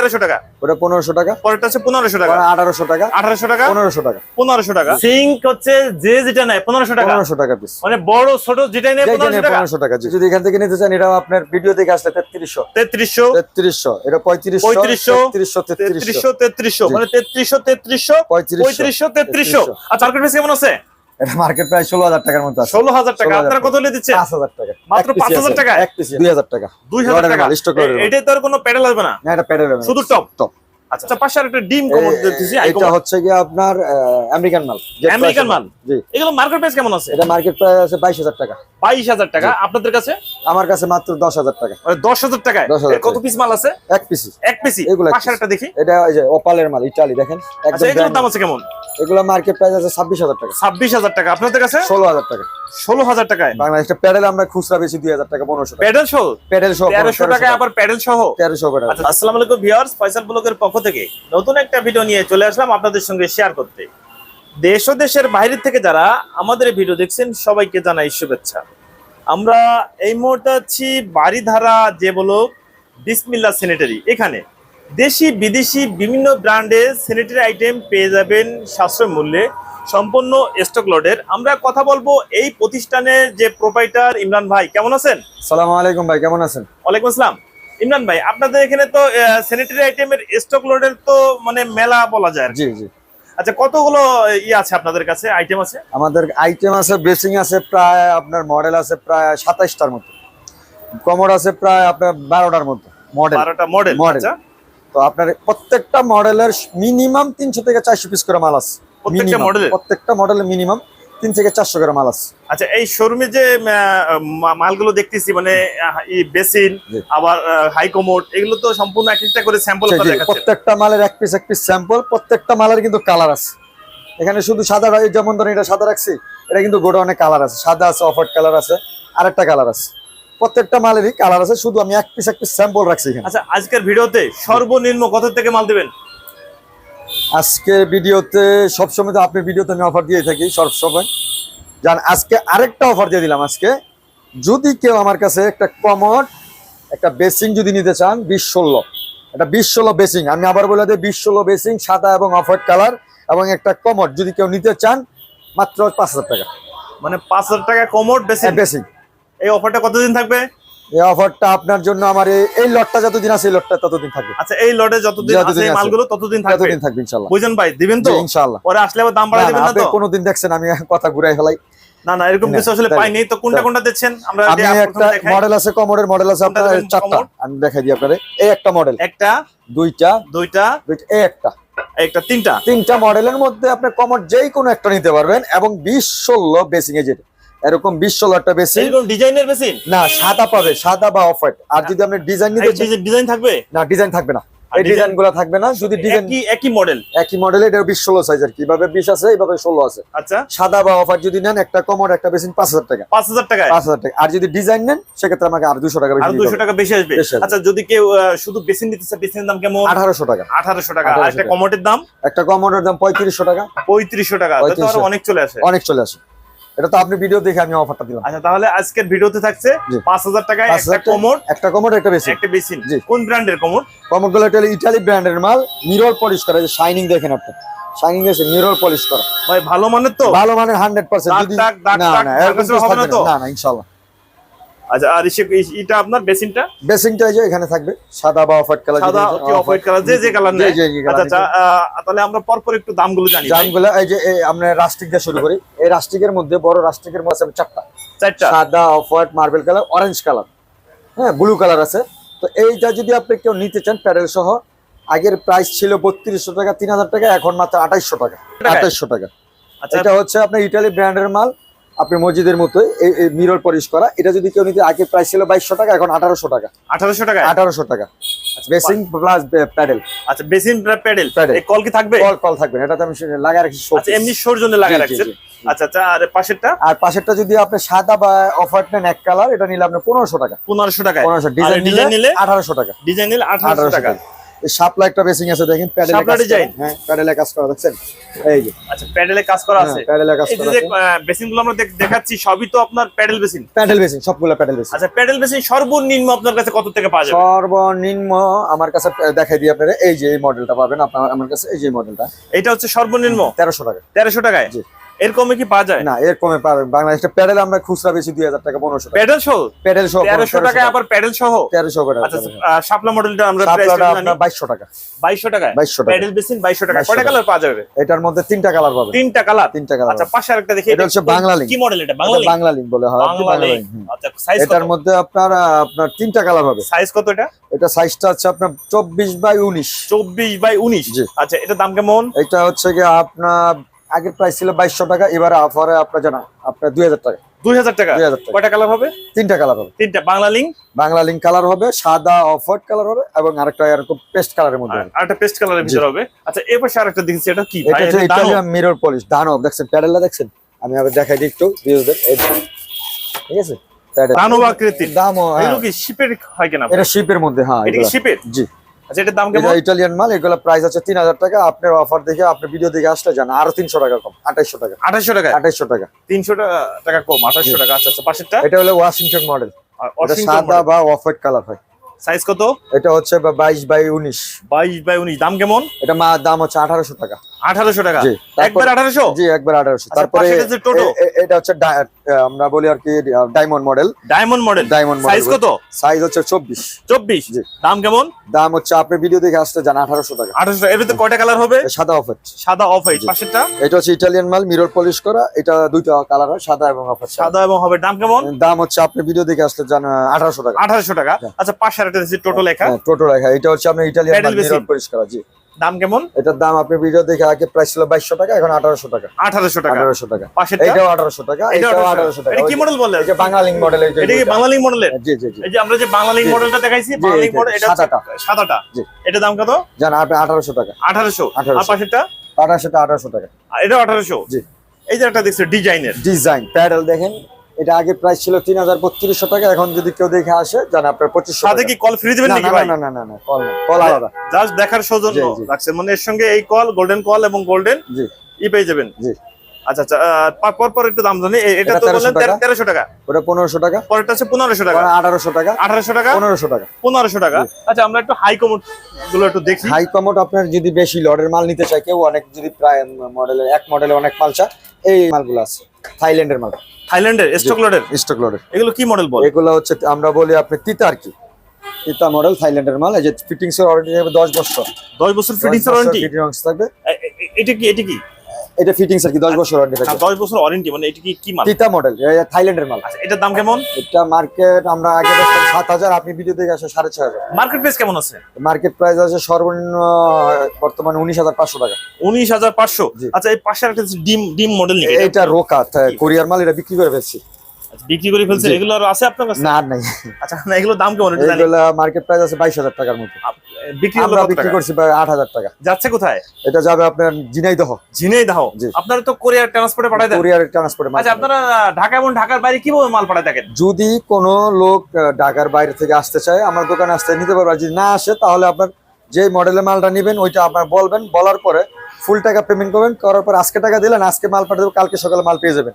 তেরোশো টাকা। ওটা পনেরোশো টাকা। পরেরটা হচ্ছে পনেরোশো টাকা। আঠারোশো টাকা। আঠারোশো টাকা? পনেরোশো টাকা। পনেরোশো টাকা। সিঙ্ক হচ্ছে যে যেটা নেয় পনেরোশো টাকা। পনেরোশো টাকা পিস মানে বড় ছোট যেটাই নেয় পনেরোশো টাকা। যদি এখান থেকে নিতে চান এটাও আপনার ভিডিও থেকে আসলে তেত্রিশশো। তেত্রিশশো। তেত্রিশশো। এটা পঁয়ত্রিশশো পঁয়ত্রিশশো, তেত্রিশশো তেত্রিশশো। তেত্রিশশো মানে তেত্রিশশো তেত্রিশশো পঁয়ত্রিশশো তেত্রিশশো। আর কেমন আছে? এটা মার্কেট প্রায় ষোলো হাজার টাকার মতো আছে। ষোলো হাজার টাকা। আপনারা কত হলে দিচ্ছেন? পাঁচ হাজার টাকা। মাত্র 5,000 আছে, টাকায়? এক পিস দুই হাজার টাকা। দুই হাজার টাকা। স্টক এটাই তো আর কোনো প্যাডেল আসবে না? না এটা প্যাডেল শুধু টপ টপ আচ্ছা পাশে একটা ডিম কমন দিতেছি এটা হচ্ছে কি আপনার আমেরিকান মাল আমেরিকান মাল? জি। এগুলো মার্কেট প্রাইস কেমন আছে? এটা মার্কেট প্রাইস আছে বাইশ হাজার টাকা। বাইশ হাজার টাকা। আপনাদের কাছে? আমার কাছে মাত্র দশ হাজার টাকা। মানে দশ হাজার টাকায়? এর কত পিস মাল আছে? এক পিস এক পিসি এগুলো পাশে একটা দেখি। এটা ওই যে ওপালের মাল ইটালি দেখেন? আচ্ছা একদম এগুলোর দাম আছে কেমন? এগুলো মার্কেট প্রাইস আছে ছাব্বিশ হাজার টাকা। ছাব্বিশ হাজার টাকা। আপনাদের কাছে? ষোলো হাজার টাকা। ষোলো হাজার টাকায়। বাংলাদেশটা প্যাডেল আমরা খুচরা বেশি দুই হাজার টাকা পনেরোশো প্যাডেল সহ? প্যাডেল সহ তেরোশো টাকায় আবার প্যাডেল সহ? তেরোশো টাকা। আচ্ছা আসসালামু আলাইকুম ভিউয়ার্স ফয়সাল ব্লগের পক্ষ থেকে নতুন একটা ভিডিও নিয়ে চলে আসলাম আপনাদের সঙ্গে শেয়ার করতে। দেশ ও দেশের বাইরে থেকে যারা আমাদের ভিডিও দেখছেন সবাইকে জানাই শুভেচ্ছা। আমরা এই মুহূর্তে আছি বাড়িধারা যে বলো বিসমিল্লা স্যানিটারি এখানে দেশি বিদেশি বিভিন্ন ব্র্যান্ডের স্যানিটারি আইটেম পেয়ে যাবেন সাশ্রয় মূল্যে সম্পূর্ণ স্টক লডের আমরা কথা বলব এই প্রতিষ্ঠানের যে প্রোপাইটার ইমরান ভাই কেমন আছেন? সালাম আলাইকুম ভাই কেমন আছেন? ওয়ালাইকুম আসসালাম। ইমরান ভাই আপনাদের এখানে তো স্যানিটারি আইটেমের স্টক লোডের তো মানে মেলা বলা যায় জি জি। আচ্ছা কতগুলো ই আছে আপনাদের কাছে? আইটেম আছে? আমাদের আইটেম আছে বেসিং আছে প্রায় আপনার মডেল আছে প্রায় সাতাইশটার মতো। কমর আছে প্রায় আপনার বারোটার মতো মডেল বারোটা মডেল Model। আচ্ছা। তো আপনার প্রত্যেকটা মডেলের মিনিমাম তিনশো থেকে চারশো পিস করে মাল আছে। প্রত্যেকটা Minimum। প্রত্যেকটা মডেলের মিনিমাম তিন থেকে চারশো গ্রাম মাল আছে। আচ্ছা এই শোরুমে যে মালগুলো দেখতেছি মানে বেসিন আবার হাই কমোড এগুলো তো সম্পূর্ণ এক একটা করে স্যাম্পল প্রত্যেকটা মালের এক পিস এক পিস স্যাম্পল প্রত্যেকটা মালের কিন্তু কালার আছে। এখানে শুধু সাদা যেমন ধরেন এটা সাদা রাখছি এটা কিন্তু গোডাউনে কালার আছে। সাদা আছে অফার কালার আছে আরেকটা কালার আছে। প্রত্যেকটা মালেরই কালার আছে শুধু আমি এক পিস এক পিস স্যাম্পল রাখছি এখানে। আচ্ছা আজকের ভিডিওতে সর্বনিম্ন কত থেকে মাল দিবেন? আজকে ভিডিওতে সবসময় তো আপনি ভিডিওতে আমি অফার দিয়ে থাকি সবসময়। জান আজকে আরেকটা অফার দিয়ে দিলাম আজকে। যদি কেউ আমার কাছে একটা কমট একটা বেসিং যদি নিতে চান বিশ ষোলো। একটা বিশ ষোলো বেসিং আমি আবার বলে দিই বিশ ষোলো বেসিং সাদা এবং অফ হোয়াইট কালার এবং একটা কমট যদি কেউ নিতে চান মাত্র পাঁচ হাজার টাকা। মানে পাঁচ হাজার টাকা কমোড বেসিন বেসিং এই অফারটা কতদিন থাকবে? এই অফারটা আপনার জন্য আমার এই- লটটা যতদিন আছে এই লটটা ততদিন থাকবে। আচ্ছা এই লটে যতদিন আছে এই মালগুলো ততদিন থাকবে। ততদিন থাকবে ইনশাল্লাহ। বুঝেন ভাই? দিবেন তো? জি, ইনশাল্লাহ। পরে আসলে আবার দাম না, বাড়াই দিবেন না তো? কোনোদিন দেখছেন আমি কথা ঘুরাই ফেলাই। না না এরকম কিছু আসলে তাই- পাইনি তো কোনটা কোনটা দিচ্ছেন? আমরা আমি একটা মডেল আছে কমোডের মডেল আছে আপনার চারটা। আমি দেখাই দিই আপনারে এই একটা মডেল একটা দুইটা দুইটা এই একটা। একটা তিনটা। তিনটা মডেলের মধ্যে আপনি কমোড যেই কোনো একটা নিতে পারবেন এবং বিশ ষোলো বেসিং এ যেটা। এরকম বিশ বেসিং এরকম ডিজাইনের বেশি না সাদা পাবে সাদা বা অফ হোয়াইট আর যদি আপনি ডিজাইন নিতে ডিজাইন থাকবে? না ডিজাইন থাকবে না। এই ডিজাইনগুলো থাকবে না। যদি ডিজাইন একই একই মডেল একই মডেলে এটা বিশ ষোলো সাইজের কীভাবে বিশ আছে এইভাবে ষোলো আছে। আচ্ছা। সাদা বা অফার যদি নেন একটা কমোড একটা বেসিং পাঁচ হাজার টাকা। পাঁচ হাজার টাকায়? পাঁচ হাজার টাকা। আর যদি ডিজাইন নেন সেক্ষেত্রে আমাকে আর দুশো টাকা আর বেশি দুশো টাকা বেশি আসবে? আচ্ছা যদি কেউ শুধু বেসিন নিতে চায় বেসিনের দাম কেমন? আঠারোশো টাকা। আঠারোশো টাকা। আর একটা টাকা। কমোটের দাম? একটা কমোডের দাম পঁয়ত্রিশশো টাকা। পঁয়ত্রিশশো টাকা। তাহলে তো আরও 3500 অনেক চলে আসে। অনেক চলে আসে। এটা তো আপনি ভিডিও দেখে আমি অফারটা দিলাম। আচ্ছা তাহলে আজকের ভিডিওতে থাকছে জি। পাঁচ হাজার টাকায় একটা কমোড একটা কমোড একটা বেশি একটা বেসিন। কোন ব্র্যান্ডের কমোড কমোডগুলো এটা ইতালি ব্র্যান্ডের মাল মিরর পলিশ করা। শাইনিং দেখেন আপনি। শাইনিং আছে মিরর পলিশ করা। ভাই ভালো মানের তো? ভালো মানের হান্ড্রেড পার্সেন্ট দাগ যদি টাগ, দাগ না না এরকম ভার্গাসের কিছু হবে না থাকবে তো? না না ইনশাল্লাহ আচ্ছা আর এটা আপনার বেসিনটা? এই যে এখানে থাকবে। সাদা বা অফ হোয়াইট কালার সাদা কি অফ হোয়াইট কালার যে যে কালার আচ্ছা আচ্ছা তাহলে আমরা একটু দামগুলো জানি। ভাই। জামগুলো এই যে আমরা রাস্টিক দিয়ে শুরু করি। এই রাস্টিকের মধ্যে বড় রাস্টিকের মধ্যে আছে চারটা। চারটা? সাদা off white marble colour orange colour হ্যাঁ ব্লু কালার আছে। তো এইটা যদি আপনি কেউ নিতে চান প্যাডেল সহ আগের প্রাইস ছিল বত্রিশশো টাকা তিন হাজার টাকা এখন মাত্র আঠাইশশো টাকা। আঠাইশশো টাকা। আচ্ছা। এটা হচ্ছে আপনার ইটালি ব্র্যান্ডের মাল। আপনি মসজিদের মতোই এই মিরর পলিশ করা। এটা যদি কেউ নিতে আগে প্রাইস ছিল বাইশশো টাকা এখন আঠারোশো টাকা। আঠারোশো টাকা আঠারোশো টাকা। Plus pedal. আচ্ছা বেসিন প্যাডেল। এই কল কি থাকবে? কল কল থাকবে আমি আচ্ছা এমনি শোর জন্য। আচ্ছা আচ্ছা আর পাশেরটা? আর পাশেরটা যদি আপনি সাদা বা অফার নেন এক কালার এটা নিলে আপনার পনেরোশো টাকা। পনেরোশো টাকা পনেরোশো ডিজাইন নিলে আঠারোশো টাকা। ডিজাইন নিলে আঠারোশো 1800 টাকা। শাপলা একটা বেসিং আছে দেখেন প্যাডেলে শাপলা design? হ্যাঁ প্যাডেলে কাজ করা দেখছেন? এই যে। আচ্ছা প্যাডেলে কাজ করা আছে? হ্যাঁ, প্যাডেলে কাজ এই করা যে আছে। বেসিনগুলো আমরা দেখ- দেখাচ্ছি সবই তো আপনার প্যাডেল বেসিন? প্যাডেল বেসিং সবগুলো প্যাডেল আচ্ছা প্যাডেল বেসিন সর্বনিম্ন আপনার কাছে কত থেকে পাওয়া যাবে? সর্বনিম্ন আমার কাছে দেখাই দিই আপনারা এই যে এই মডেলটা পাবেন আপনার আমার কাছে এই যে মডেলটা এটা হচ্ছে সর্বনিম্ন? তেরোশো টাকা। তেরোশো টাকায়? জি। এর কমে কি পাওয়া যায়? না এর কমে পাবেন বাংলাদেশটা প্যাডেল আমরা খুচরা বেশি দুই হাজার টাকা পনেরোশো টাকা। প্যাডেল সহ? প্যাডেল সহ তেরোশো টাকায় আবার প্যাডেল সহ? তেরোশো করে আচ্ছা শাপলা মডেলটা আমরা আপনার বাইশশো টাকা। বাইশশো টাকায়? বাইশশো টাকা। প্যাডেল বেসিন বাইশশো টাকা 2200 কয়টা কালার পাওয়া যাবে? এটার মধ্যে তিনটা কালার পাবেন। তিনটা কালার? তিনটা কালার আচ্ছা পাশে আরেকটা দেখি। এটা হচ্ছে বাংলা লিঙ্ক। কি মডেল এটা? বাংলা এটা বাংলা হয় বাংলা হুম। আচ্ছা সাইজ এটার মধ্যে আপনার আপনার তিনটা কালার হবে। সাইজ কত এটা? এটা সাইজটা হচ্ছে আপনার চব্বিশ বাই উনিশ। চব্বিশ বাই উনিশ? জি। আচ্ছা এটা দাম কেমন? এটা হচ্ছে কি আপনার আগের প্রাইস ছিল বাইশশো টাকা এবার অফারে আপনার জানা আপনার দুই হাজার টাকা। দুই হাজার টাকা? দুই হাজার কয়টা কালার হবে? তিনটা কালার হবে। তিনটা Bangla link Bangla link colour হবে সাদা অফ হোয়াইট কালার হবে এবং আরেকটা এরকম পেস্ট কালারের মধ্যে হবে। আর একটা পেস্ট কালারের ভিতর হবে। আচ্ছা পাশে আরেকটা দেখছি এটা কি? এটা হচ্ছে এটা ইটালিয়ান মিরর পলিশ দানব। দেখছেন প্যাডেলটা দেখছেন? আমি আবার দেখাই দিই একটু ভিউজদের ঠিক আছে? দানব আকৃতির। দামও হ্যাঁ। এগুলো কি শিপের হয় কিনা? এটা শিপের মধ্যে হ্যাঁ এটা কি শিপের জি। আচ্ছা এটার দাম কেমন? ইটালিয়ান মাল এগুলো প্রাইস আছে তিন হাজার টাকা। আপনার অফার দেখে আপনার ভিডিও দেখে আসলে জানা আরও তিনশো টাকা কম আঠাইশশো টাকা। আঠাশশো টাকা আঠাইশশো টাকা। তিনশো টাকা কম আঠাশশো টাকা। আচ্ছা আচ্ছা পাশেরটা? এটা হলো ওয়াশিংটন মডেল এটা সাদা বা অফ হোয়াইট কালার হয়। সাইজ কত? এটা হচ্ছে বাইশ বাই উনিশ। বাইশ বাই উনিশ দাম কেমন? এটা মা দাম হচ্ছে আঠারোশো টাকা। আঠারোশো টাকা। একবার আঠারোশো? জি একবার আঠারোশো। আচ্ছা, তারপরে এটা হচ্ছে আমরা বলি আর কি diamond model diamond model diamond size কত? সাইজ হচ্ছে চব্বিশ। চব্বিশ? জি। দাম কেমন? দাম হচ্ছে আপনি ভিডিও দেখে আসতে জানা আঠারোশো টাকা। আঠারোশো এর ভিতরে কয়টা কালার হবে? সাদা অফ হোয়াইট সাদা অফ হোয়াইট জি। পাশেরটা? এটা হচ্ছে ইটালিয়ান মাল মিরর পলিশ করা। এটা দুইটা কালার হয় সাদা এবং অফ হোয়াইট সাদা এবং হবে। দাম কেমন? দাম হচ্ছে আপনি ভিডিও দেখে আসলে জান আঠারোশো টাকা। আঠারোশো টাকা। হ্যাঁ। আচ্ছা পাশে আরেকটা দিচ্ছি টোটো লেখা। হ্যাঁ, টোটো লেখা। এটা হচ্ছে আপনার ইটালিয়ান Pedal মাল মিরর পলিশ করা জি। দাম কেমন? এটার দাম আপনি ভিডিও দেখে আগে প্রাইস ছিল বাইশশো টাকা এখন আঠারোশো টাকা। আঠারোশো টাকা। আঠারোশো টাকা। পাশেরটা? এটাও আঠারোশো টাকা এটাও এটাও 1800 আঠারোশো টাকা। কি মডেল বললে এটা বাঙালি মডেল এটা কি বাংলালিং মডেলের জি জি জি। এই যে আমরা যে বাংলালিং জি। মডেলটা দেখাইছি জি, বাংলালিং যে মডেল এটা সাদাটা। সাদাটা। জি। এটা দাম কত? জান আপনি আঠারোশো টাকা। আঠারোশো। আর 1800 পাশেরটা? আঠারোশো আঠারোশো টাকা। আর এটা আঠারোশো? জি। এই যে একটা দেখছ ডিজাইনের। ডিজাইন প্যাডেল দেখেন। এটা আগে প্রাইস ছিল তিন হাজার বত্রিশশো টাকা এখন যদি কেউ দেখে আসে জান আপনার পঁচিশশো সাথে কি কল ফ্রি দিবেন না নাকি না ভাই? না না না না কল না কল আলাদা। জাস্ট দেখার সৌজন্য। রাখছেন। মানে এর সঙ্গে এই কল গোল্ডেন কল এবং গোল্ডেন জি। ই পেয়ে যাবেন। জি। আচ্ছা আচ্ছা পর পর একটু দাম জানি। এটা এটা তো বললেন টাকা। ওটা টাকা। পরেরটা টাকা। আঠারোশো টাকা। আঠারোশো টাকা? পনেরোশো টাকা। টাকা। আচ্ছা আমরা একটু হাই কমোডগুলো একটু দেখি। হাই কমোড আপনার যদি বেশি লডের মাল নিতে চায় কেউ অনেক যদি প্রায় মডেলের এক মডেলে অনেক মাল চায় এই মালগুলো আছে। থাইল্যান্ডের মাল। থাইল্যান্ডের স্টক লোডের স্টক লডের এগুলো কি মডেল বল? এগুলো হচ্ছে আমরা বলি আপনি তিতা আর কি। তিতা মডেল থাইল্যান্ডের মাল। এই যে ফিটিংস এর ওয়ারেন্টি থাকবে দশ বছর। দশ বছর ফিটিংস ওয়ারেন্টি ফিটিংস থাকবে। এটা কি এটা কি? এটা ফিটিংস আর কি দশ বছর ওয়ারেন্টি থাকবে। দশ বছর ওয়ারেন্টি মানে এটা কি কি মাল? তিতা মডেল থাইল্যান্ডের মাল। আচ্ছা এটার দাম কেমন? এটা মার্কেট আমরা আগে দেখতাম সাত হাজার আপনি ভিডিও দেখে আসে সাড়ে ছয় হাজার। মার্কেট প্রাইস কেমন আছে? মার্কেট প্রাইস আছে সর্বনিম্ন বর্তমানে উনিশ হাজার পাঁচশো টাকা। উনিশ হাজার পাঁচশো? জি। আচ্ছা এই পাশে একটা ডিম ডিম মডেল নিয়ে এটা। রোকা কোরিয়ার মাল এটা বিক্রি করে ফেলছি। বিক্রি করে ফেলছে জি। এগুলো আর আছে আপনার কাছে? না নাই। আচ্ছা না এগুলো দাম কেমন এটা জানি। এগুলা মার্কেট প্রাইস আছে বাইশ হাজার টাকার মতো। বিক্রি হলো আমরা বিক্রি করছি প্রায় আট হাজার টাকা। যাচ্ছে কোথায়? এটা যাবে আপনার ঝিনাইদহ। ঝিনেই দাও জি। আপনারা তো কোরিয়ার ট্রান্সপোর্টে পাঠাই দেন। কোরিয়ার ট্রান্সপোর্টে আচ্ছা আপনারা ঢাকা এবং ঢাকার বাইরে কীভাবে মাল পাঠায় থাকেন? যদি কোনো লোক ঢাকার বাইরে থেকে আসতে চায় আমার দোকানে আসতে নিতে পারবে। যদি না আসে তাহলে আপনার যে মডেলের মালটা নেবেন ওইটা আপনার বলবেন। বলার পরে ফুল টাকা পেমেন্ট করবেন। করার পর আজকে টাকা দিলেন আজকে মাল পাঠিয়ে দেবেন কালকে সকালে মাল পেয়ে যাবেন।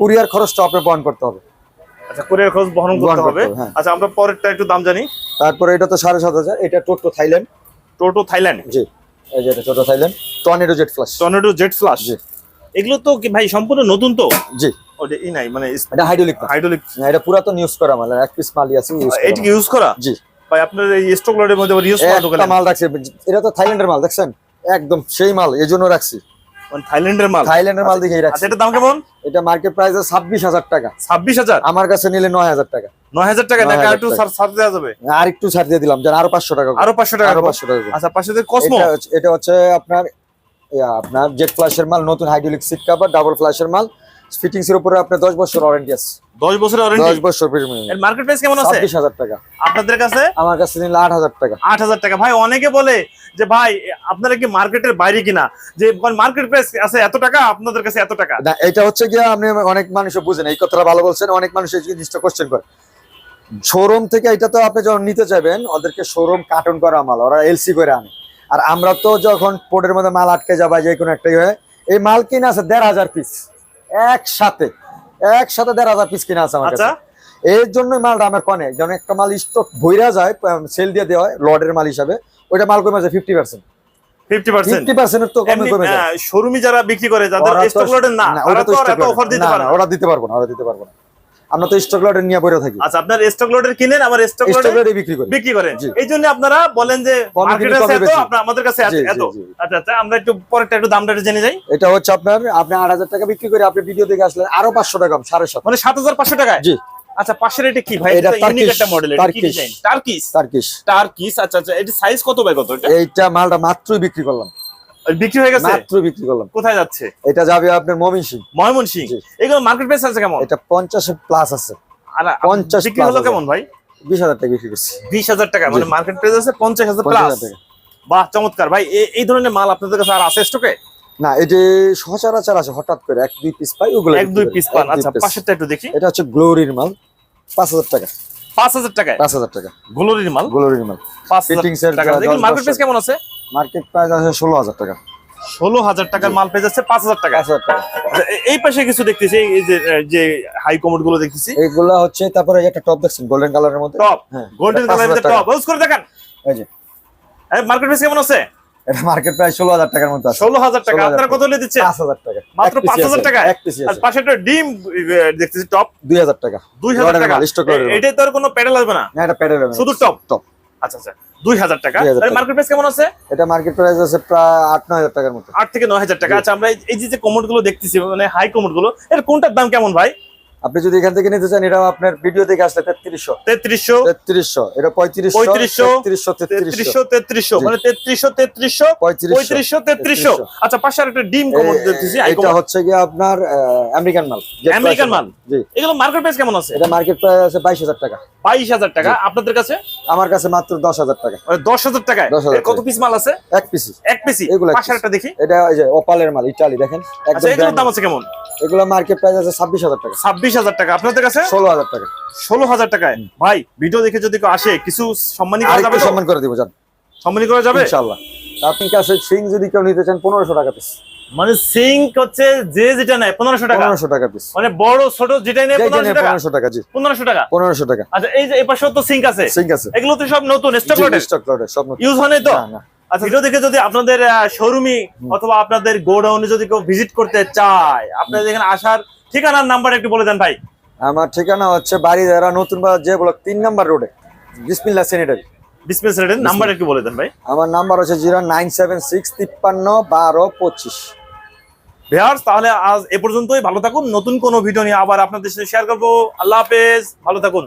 কুরিয়ার খরচটা আপনার বহন করতে হবে। আচ্ছা কোরিয়ার খরচ বহন করতে হবে। হ্যাঁ। আচ্ছা আমরা পরেরটা একটু দাম জানি। তারপরে এটা তো সাড়ে সাত হাজার এটা টোটো থাইল্যান্ড। টোটো থাইল্যান্ড। জি এই যে এটা Toto Thailand. Tornado jet flush. Tornado jet flush. জি। এগুলো তো কি ভাই সম্পূর্ণ নতুন তো? জি। ওটা ই নাই মানে এটা হাইড্রোলিক হাইড্রোলিক এটা পুরাতন ইউজ করা মাল এক পিস মালই আছে ইউজ এটা কি ইউজ করা? জি। ভাই আপনার এই স্টক লটের মধ্যে ইউজ করা দোকানে? মাল রাখছি এটা তো থাইল্যান্ডের মাল দেখছেন? একদম সেই মাল এই জন্য রাখছি। থাইল্যান্ডের মাল। থাইল্যান্ডের মাল দেখেই আচ্ছা রাখছি। এটার দাম কেমন? এটা মার্কেট প্রাইস ছাব্বিশ হাজার টাকা। ছাব্বিশ হাজার? আমার কাছে নিলে নয় হাজার টাকা। নয় হাজার টাকা? দেখা 9,000 ছাড় ছাড় দেওয়া যাবে? আর একটু ছাড় দিয়ে দিলাম যেন আরও পাঁচশো টাকা আরও পাঁচশো টাকা আরও পাঁচশো টাকা আচ্ছা পাশে কসমো এটা হচ্ছে- আপনার আপনার জেট ফ্লাশের মাল নতুন হাইড্রোলিক সিট কাভার ডাবল ফ্লাশের মাল। ফিটিংস এর উপরে আপনার দশ বছর ওয়ারেন্টি আছে। দশ বছরের দশ ওয়ারেন্টি বছর এর মার্কেট প্রাইস কেমন আছে? টাকা। আপনাদের কাছে? আমার কাছে নিলে আট হাজার টাকা। আট হাজার টাকা। ভাই অনেকে বলে যে ভাই আপনারা কি মার্কেটের বাইরে কিনা? যে মার্কেট প্রাইস আছে এত টাকা আপনাদের কাছে এত টাকা? না এটা হচ্ছে গিয়ে আপনি অনেক মানুষ বুঝেন এই কথাটা ভালো বলছেন অনেক মানুষ এই জিনিসটা কোশ্চেন করে। শোরুম থেকে এটা তো আপনি যখন নিতে চাইবেন ওদেরকে শোরুম কার্টন করা মাল ওরা এলসি করে আনে। আর আমরা তো যখন পোর্টের মধ্যে মাল আটকে যাবা যে কোনো একটা হয় এই মাল কিনা আছে দেড় হাজার পিস একসাথে একসাথে দেড় হাজার পিস কিনা আছে আমার আচ্ছা। কাছে। এর জন্য মালটা আমার কনে যেন একটা মাল স্টক ভইরা যায় সেল দিয়ে দেওয়া হয় লর্ডের মাল হিসাবে ওইটা মাল কমে যায় ফিফটি পার্সেন্ট যারা বিক্রি করে যাদের স্টক লটের না। ওরা দিতে পারব না ওরা দিতে পারব না। আমরা তো স্টক লটের নিয়ে বইরা থাকি। আচ্ছা আপনার স্টক লটের কিনেন আবার স্টক লটে বিক্রি করি। বিক্রি করেন। এই জন্য আপনারা বলেন যে মার্কেট আছে এত। আপনার আমাদের কাছে আছে এত। আচ্ছা আচ্ছা আমরা একটু পরেরটা একটু দামটা জেনে যাই। এটা হচ্ছে আপনার আপনি আট হাজার টাকা বিক্রি করে আপনি ভিডিও দেখে আসলেন আরও পাঁচশো টাকা কম সাড়ে সাত। মানে সাত হাজার পাঁচশো টাকায়? জি। আচ্ছা পাশের এটা কি ভাই? এটা ইউনিক একটা মডেল এটা কি ডিজাইন টার্কিস তার্কিশ টার্কিস আচ্ছা আচ্ছা এটা সাইজ কত বাই কত এটা? এইটা মালটা মাত্রই বিক্রি করলাম। বিক্রি হয়ে গেছে? মাত্রই বিক্রি করলাম। কোথায় যাচ্ছে? এটা যাবে আপনার ময়মনসিং। এগুলো মার্কেট প্রাইস আছে কেমন? এটা পঞ্চাশের প্লাস আছে। আর 50 বিক্রি হলো কেমন ভাই? বিশ হাজার টাকা বিক্রি করছি। বিশ হাজার টাকা মানে মার্কেট প্রাইস আছে পঞ্চাশ হাজার পঞ্চাশ প্লাস বাহ চমৎকার। ভাই এই ধরনের মাল আপনাদের কাছে আর আছে স্টকে না এটি সচরাচর আছে হঠাৎ করে এক দুই পিস পাই ওগুলো এক দুই পিস পান। আচ্ছা পাশেরটা একটু দেখি। এটা হচ্ছে গ্লোরির মাল পাঁচ হাজার টাকা। পাঁচ হাজার টাকায়? পাঁচ হাজার টাকা। গ্লোরির মাল? গ্লোরির মাল। পাঁচ হাজার Fittings এর টাকা। দেখুন মার্কেট প্রাইস কেমন আছে? মার্কেট প্রাইস আছে ষোলো হাজার টাকা। ষোলো হাজার টাকার মাল পেয়ে যাচ্ছে পাঁচ হাজার টাকা। টাকা। আচ্ছা, এই পাশে কিছু দেখতেছি এই যে যে হাই কমোডগুলো দেখতেছি। এইগুলা হচ্ছে তারপরে একটা টপ দেখছেন গোল্ডেন কালারের মধ্যে। টপ হ্যাঁ গোল্ডেন কালারের টাকা। টপ ইউজ করে দেখেন। এই যে। মার্কেট প্রাইস কেমন আছে? এটা মার্কেট প্রাইস ষোলো হাজার টাকার মধ্যে আছে। ষোলো হাজার টাকা। আপনারা কত হলে দিচ্ছে পাঁচ হাজার টাকা। মাত্র পাঁচ হাজার টাকা? এক পিসি আর পাশে একটা ডিম দেখতেছি টপ দুই হাজার টাকা। দুই হাজার টাকা। এটাই তো আর কোনো প্যাডেল আসবে না? না এটা প্যাডেল শুধু টপ টপ আচ্ছা আচ্ছা। দুই হাজার টাকা। মার্কেট প্রাইস কেমন আছে? এটা মার্কেট প্রাইস আছে প্রায় আট নয় হাজার টাকার মতো। আট থেকে নয় হাজার টাকা। আচ্ছা আমরা এই- যে কমোডগুলো দেখতেছি মানে হাই কমোডগুলো এর কোনটার দাম কেমন ভাই? আপনি যদি এখান থেকে নিতে চান এটা আপনার ভিডিও দেখে আসলে তেত্রিশশো। তেত্রিশশো? তেত্রিশশো। এটা পঁয়ত্রিশশো তেত্রিশশো তেত্রিশশো। তেত্রিশশো। মানে তেত্রিশশো তেত্রিশশো? পঁয়ত্রিশশো তেত্রিশশো? আচ্ছা পাশে একটা ডিম কমোড দেখতেছি হাই এটা হচ্ছে গিয়ে আপনার আমেরিকান মাল। আমেরিকান মাল? জি। এগুলো মার্কেট প্রাইস কেমন আছে? এটা মার্কেট প্রাইস আছে বাইশ হাজার টাকা। বাইশ হাজার টাকা। আপনাদের কাছে? আমার কাছে মাত্র দশ হাজার টাকা। মানে দশ হাজার টাকায়? 10,000 এর কত পিস মাল আছে? এক পিসি এক পিসি এগুলো একটা দেখি। এটা যে ওপালের মাল ইটালি দেখেন। আচ্ছা এগুলোর দাম আছে কেমন? এগুলো মার্কেট প্রাইস আছে ছাব্বিশ হাজার টাকা। ছাব্বিশ হাজার টাকা। আপনাদের কাছে? ষোলো হাজার টাকা। ষোলো হাজার টাকায়। ভাই ভিডিও দেখে যদি কেউ আসে কিছু সম্মানী করা যাবে সম্মান করে দিব সম্মানী করা যাবে? ইনশাল্লাহ আপনার কাছে সিং যদি কেউ নিতে চান পনেরোশো টাকা পিস মানে সিঙ্ক হচ্ছে যে যেটা নেয় পনেরোশো টাকা? পনেরোশো টাকা পিস মানে বড় ছোট নেয় পনেরোশো টাকা? জি। পনেরোশো টাকা? পনেরোশো টাকা। আচ্ছা এই যে এই পাশেও তো সিঙ্ক আছে। সিং আছে। এগুলো তো সব নতুন স্টক লটের স্টক লটের সব নতুন। ইউজ হয় তো। আচ্ছা ভিডিও দেখে যদি আপনাদের শোরুমে অথবা আপনাদের গোডাউনে যদি কেউ ভিজিট করতে চায় আপনাদের এখানে আসার ঠিকানার নাম্বার একটু বলে দেন ভাই। আমার ঠিকানা হচ্ছে বাড়ি যারা নতুন বাজার যে ব্লক তিন নাম্বার রোডে বিসমিল্লা সেনিটারি ডিসপ্লেস রেটের নাম্বার একটু বলে দেন ভাই। আমার নাম্বার হচ্ছে জিরো নাইন সেভেন সিক্স তিপ্পান্ন বারো পঁচিশ। ভিউয়ার্স তাহলে আজ এ পর্যন্তই। ভালো থাকুন। নতুন কোনো ভিডিও নিয়ে আবার আপনাদের সাথে শেয়ার করব। আল্লাহ হাফেজ। ভালো থাকুন।